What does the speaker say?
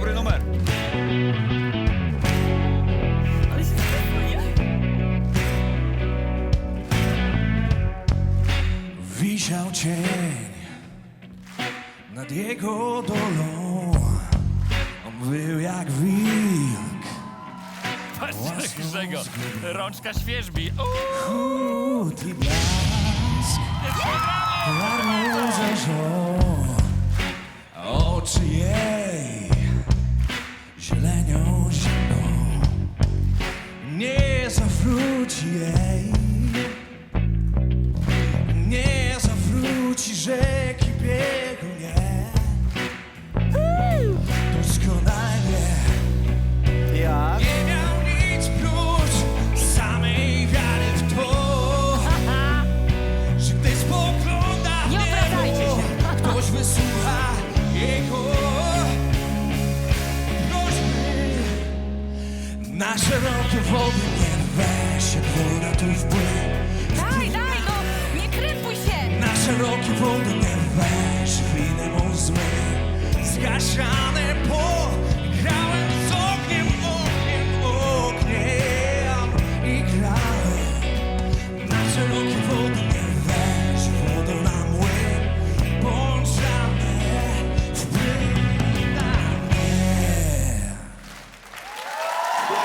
Dobry numer. Wisiał cień nad jego dolą. On był jak wilk. Patrz, Łaską Grzego, rączka świeżbi. Uuu, Chód i blask Oczy je Zielenią zimną. Nie zawróci jej Na szerokie wody nie weź, jak woda tu wpłynie. Daj, daj, no! Nie krępuj się! Na szerokie wody nie weź,